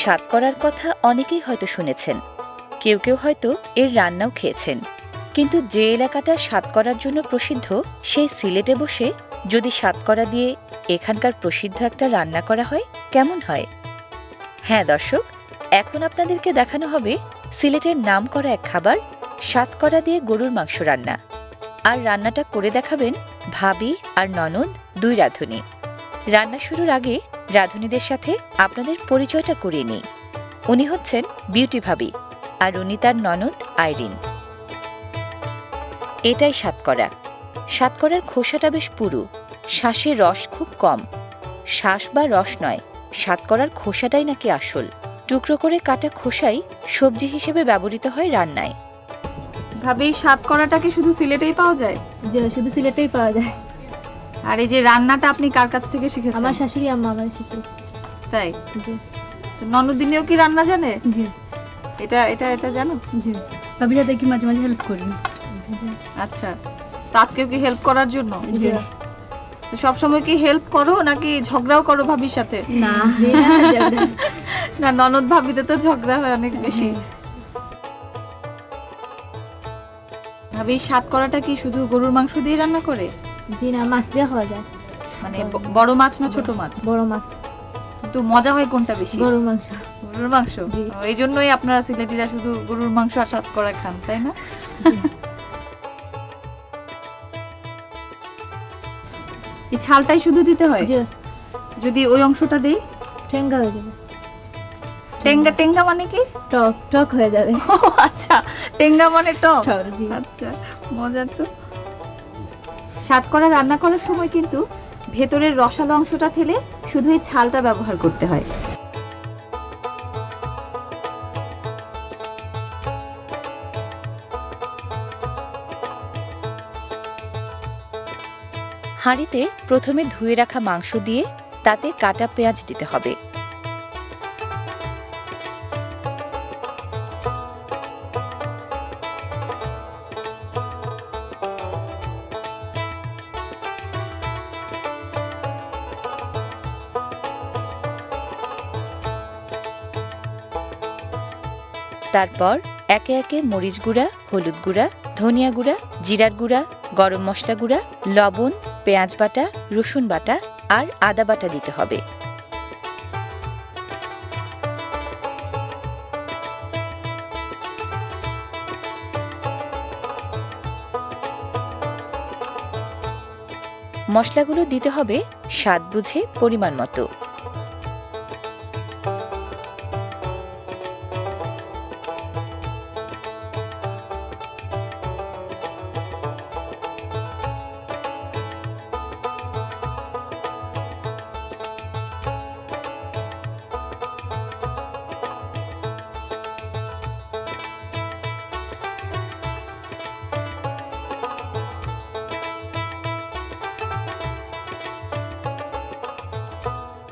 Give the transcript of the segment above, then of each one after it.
স্বাদ করার কথা অনেকেই হয়তো শুনেছেন। কেউ কেউ হয়তো এর রান্নাও খেয়েছেন। কিন্তু যে এলাকাটা স্বাদ করার জন্য প্রসিদ্ধ, সেই সিলেটে বসে যদি স্বাদকরা দিয়ে এখানকার প্রসিদ্ধ একটা রান্না করা হয়, কেমন হয়? হ্যাঁ দর্শক, এখন আপনাদেরকে দেখানো হবে সিলেটের নাম করা এক খাবার সাতকরা দিয়ে গরুর মাংস রান্না। আর রান্নাটা করে দেখাবেন ভাবি আর ননদ, দুই রাঁধুনি। রান্না শুরুর আগে রাঁধুনিদের সাথে আপনাদের পরিচয়টা করিয়ে নিই। উনি হচ্ছেন বিউটি ভাবি আর উনি তার ননদ আইরিন। এটাই সাতকরা। সাতকরার খোসাটা বেশ পুরু। শ্বাসের রস খুব কম। শ্বাস বা রস নয় সাতকরার খোসাটাই নাকি আসল। টুকরো করে কাটা খোসাই সবজি হিসেবে ব্যবহৃত হয় রান্নায়। ভাবি সাতকরাটাকে শুধু সিলেটেই পাওয়া যায়? যে শুধু সিলেটেই পাওয়া যায়। আর এই যে রান্নাটা আপনি কার কাছ থেকে শিখেছেন? আমার শাশুড়ি আম্মা আমার এসেছে তাই? ননদিনীও কি রান্না জানে? জি। এটা এটা এটা জানো? জি। ভাবির সাথে কি মাঝে মাঝে হেল্প করি। আচ্ছা। তো আজকেও কি হেল্প করার জন্য? জি। তো সবসময় কি হেল্প করো নাকি ঝগড়াও করো ভাবির সাথে? না। না, না। না ননদ ভাবিতে তো ঝগড়া হয় অনেক বেশি। ভাবি স্বাদ করাটা কি শুধু গরুর মাংস দিয়ে রান্না করে? জি না মাছ দিয়ে খাওয়া যায়। মানে বড় মাছ না ছোট মাছ? বড় মাছ। কিন্তু মজা হয় কোনটা বেশি? গরুর মাংস। গরুর মাংস? এই জন্যই আপনারা সিলেটিরা শুধু গরুর মাংস আর স্বাদ করা খান তাই না? এই ছালটাই শুধু দিতে হয়? যদি ওই অংশটা দেই? ঠেঙ্গা হয়ে যাবে। টেঙ্গা টেঙ্গা মানে কি? টক টক হয়ে যাবে। আচ্ছা। টেঙ্গা মানে টক। আচ্ছা মজার তো। স্বাদ করা, রান্না করার সময় কিন্তু ভেতরের রসালো অংশটা ফেলে শুধু এই ছালটা ব্যবহার করতে হয়। হাঁড়িতে প্রথমে ধুয়ে রাখা মাংস দিয়ে তাতে কাটা পেঁয়াজ দিতে হবে। তারপর একে একে মরিচ গুঁড়া, হলুদ গুঁড়া, ধনিয়া গুঁড়া, জিরার গুঁড়া, গরম মশলা গুঁড়া, লবণ, পেঁয়াজ বাটা, রসুন বাটা আর আদা বাটা দিতে হবে। মশলাগুলো দিতে হবে স্বাদ বুঝে পরিমাণ মতো।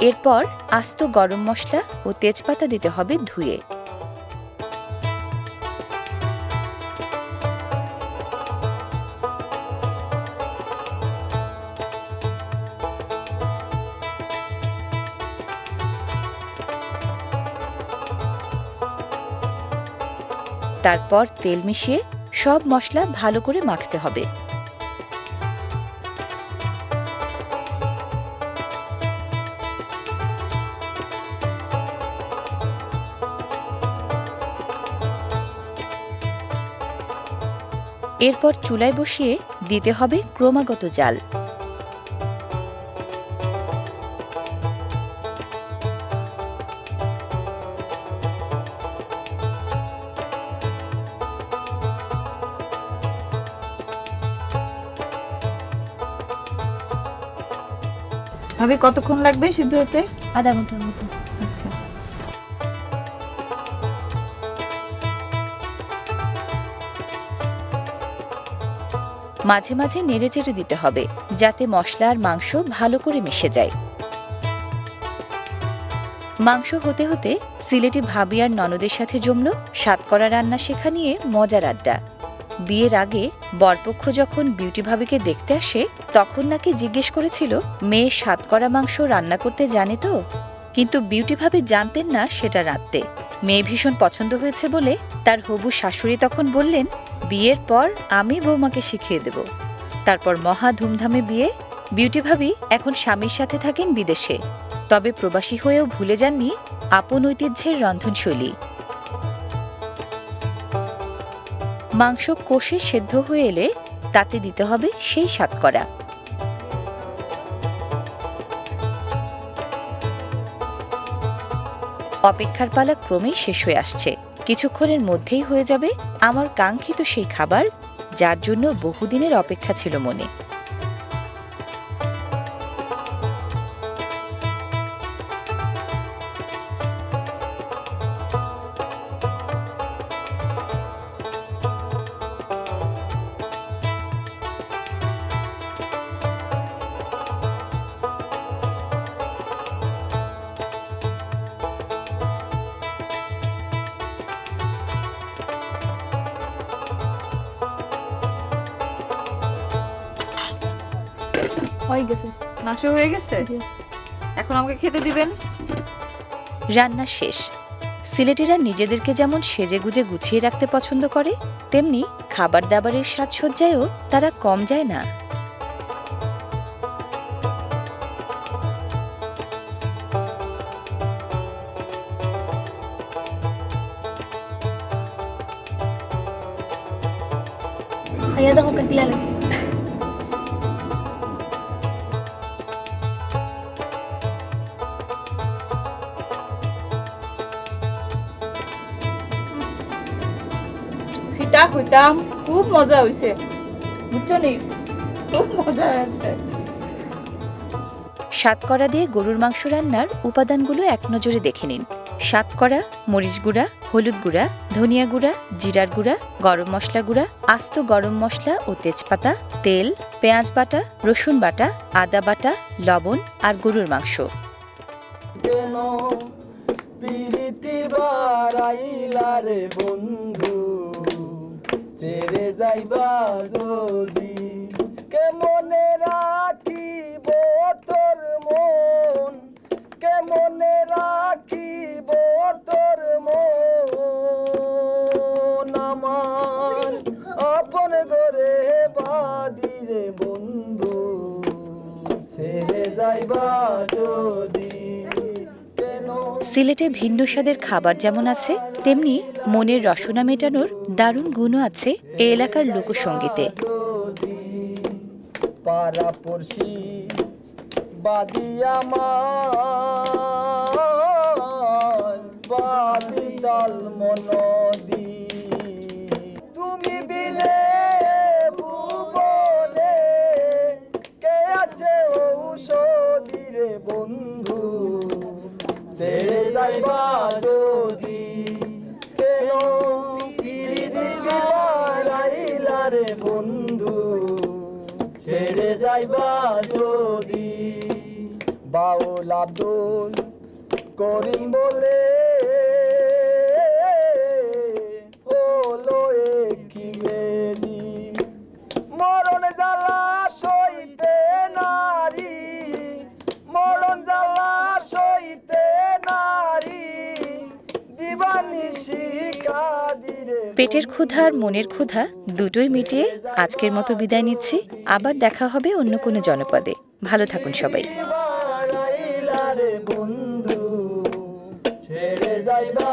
এরপর আস্ত গরম মশলা ও তেজপাতা দিতে হবে ধুয়ে। তারপর তেল মিশিয়ে সব মশলা ভালো করে মাখতে হবে। এরপর চুলায় বসিয়ে দিতে হবে ক্রমাগত জাল। ভাবি কতক্ষণ লাগবে সিদ্ধ হতে? আধা ঘণ্টার মতো। মাঝে মাঝে নেড়েচেড়ে দিতে হবে, যাতে মশলা আর মাংস ভালো করে মিশে যায়। মাংস হতে হতে সিলেটি ভাবি আর ননদের সাথে জমল সাতকরা রান্না শেখা নিয়ে মজার আড্ডা। বিয়ের আগে বরপক্ষ যখন বিউটি ভাবিকে দেখতে আসে, তখন নাকি জিজ্ঞেস করেছিল, মেয়ে সাতকরা মাংস রান্না করতে জানে তো? কিন্তু বিউটি ভাবি জানতেন না সেটা রাখতে মেয়ে ভীষণ পছন্দ হয়েছে বলে তার হবু শাশুড়ি তখন বললেন বিয়ের পর আমি বৌমাকে শিখিয়ে দেব। তারপর মহা ধুমধামে বিয়ে। বিউটি ভাবি এখন স্বামীর সাথে থাকেন বিদেশে। তবে প্রবাসী হয়েও ভুলে যাননি আপন ঐতিহ্যের রন্ধনশৈলী। মাংস কষে সেদ্ধ হয়ে এলে তাতে দিতে হবে সেই সাতকরা। অপেক্ষার পালা ক্রমেই শেষ হয়ে আসছে। কিছুক্ষণের মধ্যেই হয়ে যাবে আমার কাঙ্ক্ষিত সেই খাবার যার জন্য বহুদিনের অপেক্ষা ছিল মনে। হয়ে গেছে। হয়ে গেছে? এখন আমাকে খেতে দিবেন। রান্না শেষ। সিলেটিরা নিজেদেরকে যেমন সেজেগুজে গুছিয়ে রাখতে পছন্দ করে তেমনি খাবার দাবারের সাজসজ্জায়ও তারা কম যায় না। দেখো কেটলা লাগছে ফিটা খুঁটাম খুব মজা হইছে। বুঝছ নি? খুব মজা হয়েছে। সাতকরা দিয়ে গরুর মাংস রান্নার উপাদানগুলো এক নজরে দেখে নিন। সাতকরা মরিচ গুঁড়া হলুদ গুঁড়া ধনিয়া গুঁড়া জিরার গুঁড়া গরম মশলা গুঁড়া আস্ত গরম মশলা ও তেজপাতা তেল পেঁয়াজ বাটা রসুন বাটা আদা বাটা লবণ আর গরুর মাংস। বন্ধু। সেরে যাইবা যদি কেমনে রাখিব তোর মন? সিলেটে ভিন্ন স্বাদের খাবার যেমন আছে, তেমনি মনের রসনা মেটানোর দারুণ গুণও আছে এ এলাকার লোকসঙ্গীতে। বাদিয়া বন্ধু ছেড়ে যাইবা যদি। বাউল আব্দুল করিম বলে পেটের ক্ষুধা আর মনের ক্ষুধা দুটোই মিটিয়ে আজকের মতো বিদায় নিচ্ছি। আবার দেখা হবে অন্য কোনো জনপদে। ভালো থাকুন সবাই। বন্ধু, ছেড়ে যাইবা